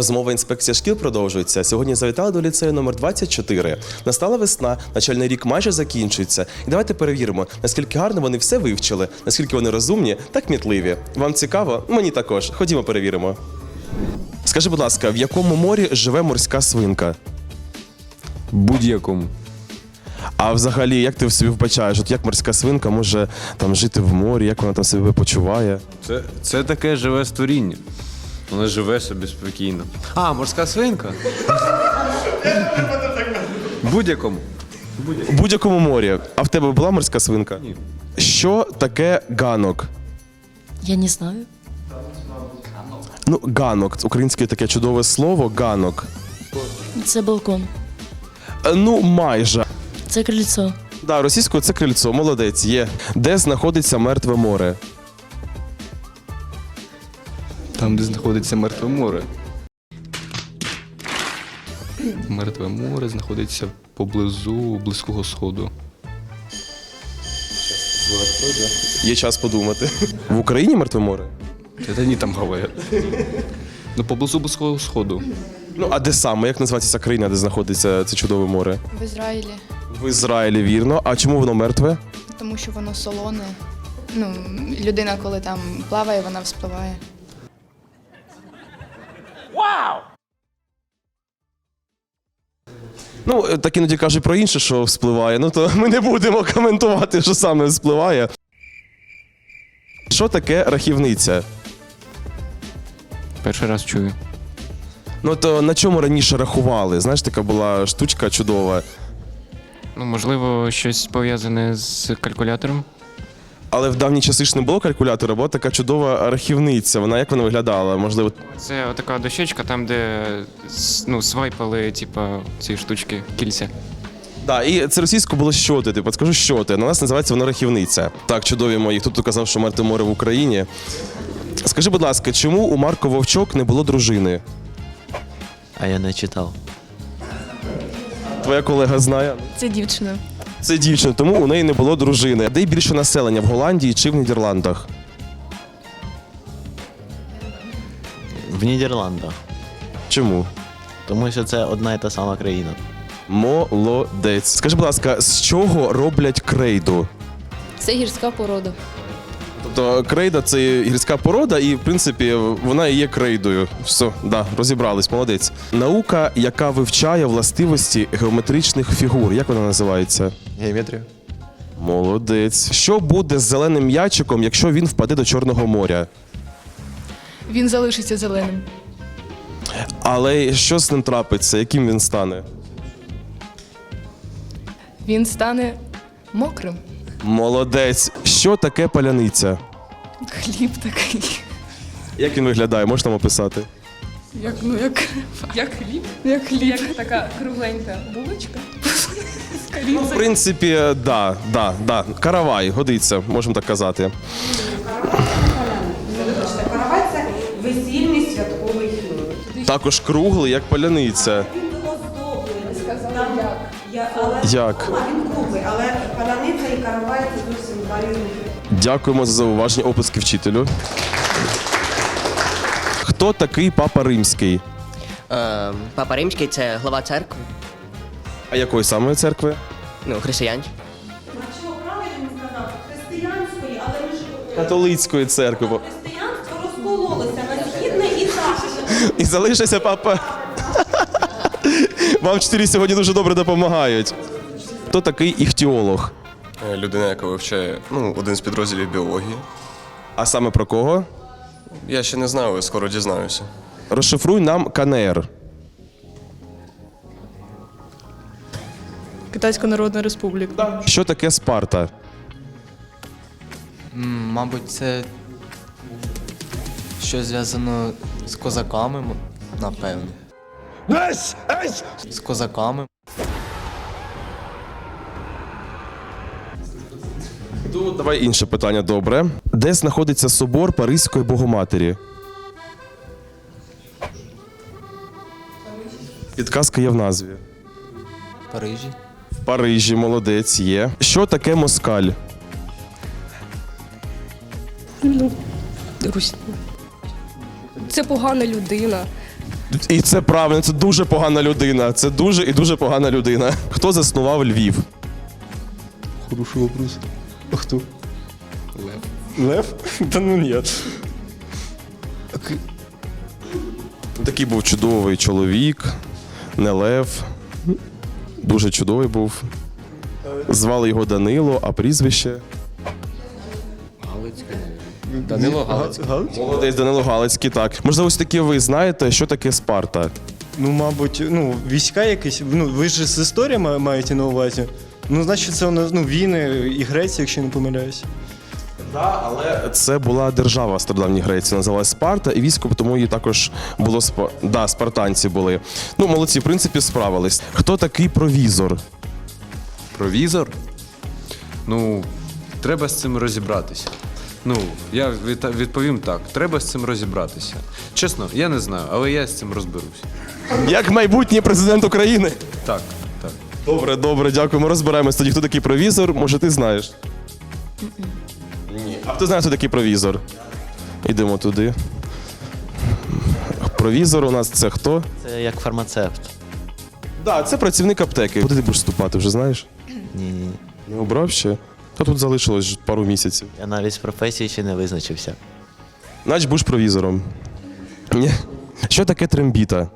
Розмова інспекція шкіл продовжується. Сьогодні завітали до ліцею номер 24. Настала весна, навчальний рік майже закінчується. І давайте перевіримо, наскільки гарно вони все вивчили, наскільки вони розумні та кмітливі. Вам цікаво? Мені також. Ходімо, перевіримо. Скажи, будь ласка, в якому морі живе морська свинка? Будь-якому. А взагалі, як ти собі вбачаєш, от як морська свинка може там жити в морі, як вона там себе почуває? Це, це таке живе створіння. Воно живе собі спокійно. А, морська свинка? Будь-якому. У будь-якому морі. А в тебе була морська свинка? Ні. Що таке ганок? Я не знаю. Ну, ганок, українське таке чудове слово ганок. Це балкон. Е, Ну, майже. Це крильцо. Да, російською це крильцо, молодець, є. Де знаходиться мертве море? Там, де знаходиться мертве море. Мертве море знаходиться поблизу Близького Сходу. Є час подумати. В Україні мертве море? Це ні там говорять. Ну, поблизу Близького Сходу. Ну, а де саме? Як називається ця країна, де знаходиться це чудове море? В Ізраїлі, В Ізраїлі, вірно. А чому воно мертве? тому що воно солоне. Ну, людина, коли там плаває, вона вспливає. Ну, е, так іноді кажуть про інше, що вспливає. Ну то ми не будемо коментувати, що саме вспливає. Що таке рахівниця? Перший раз чую. Ну то на чому раніше рахували? Знаєш, така була штучка чудова. Ну, можливо, щось пов'язане з калькулятором. Але в давні часи ж не було калькулятора, була така чудова рахівниця. Вона як вона виглядала? Можливо, Це така дощечка, там, де с- ну, свайпали, типа, ці штучки, кільця. Да, і це російською було щоти. Типу, скажу щоти. На нас називається воно рахівниця. Так, чудові мої. Хто тут казав, що мертве море в Україні. Скажи, будь ласка, чому у Марко Вовчок не було дружини? А я не читав. Твоя колега знає. Це дівчина. Це дівчина, тому у неї не було дружини. Де більше населення в Голландії чи в Нідерландах? В Нідерландах. Чому? Тому що це одна і та сама країна. Молодець. Скажи, будь ласка, з чого роблять крейду? Це гірська порода. Тобто крейда це гірська порода, і в принципі вона і є крейдою. Все, да, розібрались, молодець. Наука, яка вивчає властивості геометричних фігур. Як вона називається? Геометрія. Молодець. Що буде з зеленим м'ячиком, якщо він впаде до Чорного моря? Він залишиться зеленим. Але що з ним трапиться? Яким він стане? Він стане мокрим. Молодець. Що таке паляниця? Хліб такий. Як він виглядає? Можеш нам описати? Як, ну, як, як хліб? Як хліб. Як така кругленька булочка. З Ну, в принципі, да, да, да. Каравай, годиться, можемо так казати. Каравай це весільний святковий хліб. Також круглий, як паляниця. Він. Я, але, Як? А він круглий, але паляниця і каравай це зовсім два різних. Дякуємо за зауваження описки вчителю. Хто такий папа римський? Е, Папа Римський це глава церкви, А якої саме церкви? ну, християн. Чого правильно він сказав? Християнської, але ми ж Католицької церкви. християнство розкололося на східне і західне. І залишився папа. Вам вчителі сьогодні дуже добре допомагають. Хто такий іхтіолог? Е, Людина, яка вивчає ну, один з підрозділів біології. А саме про кого? Я ще не знаю, але скоро дізнаюся. Розшифруй нам КНР. Китайська Народна Республіка. Що таке Спарта? Мабуть, це щось зв'язано з козаками, м- напевно. З козаками. Тут давай інше питання добре. Де знаходиться собор Паризької Богоматері? Підказка є в назві. В Парижі. В Парижі, молодець, є. Що таке москаль? Русь. Це погана людина. І це правильно, це дуже погана людина. Це дуже і дуже погана людина. Хто заснував Львів? Хороший вопрос. А хто? Лев. Лев? Та ну ні. Такий був чудовий чоловік, не Лев. Дуже чудовий був. Звали його Данило, а прізвище. Данило Галицький. Молодець Данило Галицький, так. Можливо, ось таки ви знаєте, що таке Спарта? Ну, мабуть, ну, війська якісь, ну, ви ж з історії ма- маєте на увазі. Ну, значить, це у нас ну, війни і Греція, якщо не помиляюсь. Так, але це була держава в стародавній Греції, називалась Спарта, і військо тому її також було спа... да, спартанці були. Ну, молодці, в принципі, справились. Хто такий провізор? Провізор? Ну, треба з цим розібратися. Ну, я відповім так: треба з цим розібратися. Чесно, я не знаю, але я з цим розберусь. Як майбутній президент України? Так, так. Добре, добре, дякую. Ми розберемось тоді, хто такий провізор. Може, ти знаєш? Ні. А хто знає, хто такий провізор? Йдемо туди. Провізор у нас це хто? Це як фармацевт. Так, да, це працівник аптеки. Куди ти будеш вступати, вже знаєш? Ні, ні. Не обрав ще? Та тут залишилось пару місяців. Я навіть з професії ще не визначився. Наче будеш провізором. Ні. Що таке трембіта?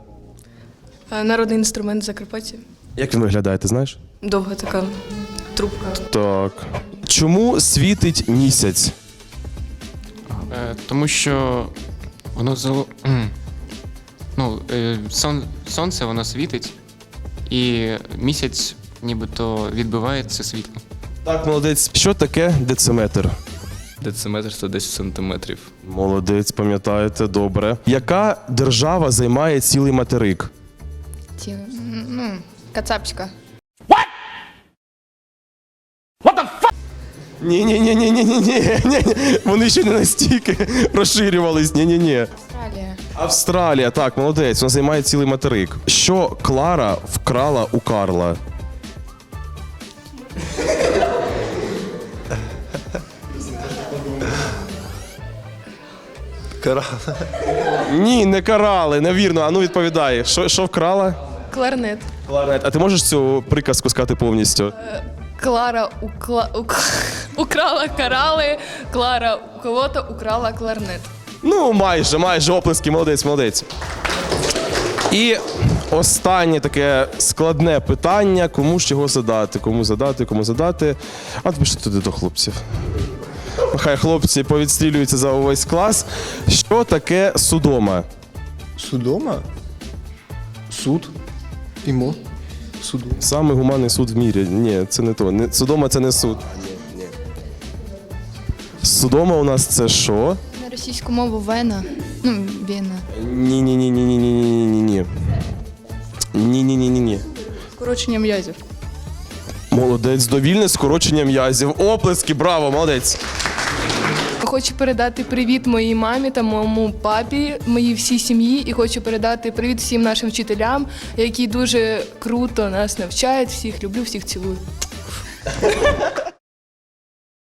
Е, Народний інструмент Закарпаття. Як він виглядає, ти знаєш? Довга така трубка. Так. Чому світить місяць? Е, тому що воно золо... М. ну, е, сон... сонце воно світить, і місяць нібито відбиває це світло. Так, молодець. Що таке дециметр? Дециметр це 10 сантиметрів. Молодець, пам'ятаєте, добре. Яка держава займає цілий материк? Ті, ну, кацапська. Ні, ні, ні, ні, ні, ні, ні, ні. Вони ще не настільки розширювались. Ні, ні, ні. Австралія. Австралія, так, молодець. Вона займає цілий материк. Що Клара вкрала у Карла? Ні, не карали, невірно. А ну відповідай. Що, що вкрала? Кларнет. Кларнет. А ти можеш цю приказку сказати повністю? Клара укла... ук- украла карали, Клара у кого-то украла кларнет. Ну, майже, майже оплески, молодець, молодець. І останнє таке складне питання: кому ж його задати? Кому задати, кому задати. А от пішли туди до хлопців. Хай хлопці повідстрілюються за увесь клас. Що таке судома? Судома? Суд. Імо. Суду. Самий гуманний суд в мірі. Ні, це не то. Не, судома це не суд. Судома у нас це що? На російську мову Вена. Ну, Вена. Ні, ні, ні, ні, ні, ні, ні, ні, ні. Ні, ні, ні, ні, ні. Скорочення м'язів. Молодець, довільне скорочення м'язів. Оплески, браво, молодець. Хочу передати привіт моїй мамі та моєму папі, моїй всій сім'ї, і хочу передати привіт всім нашим вчителям, які дуже круто нас навчають. Всіх люблю, всіх цілую.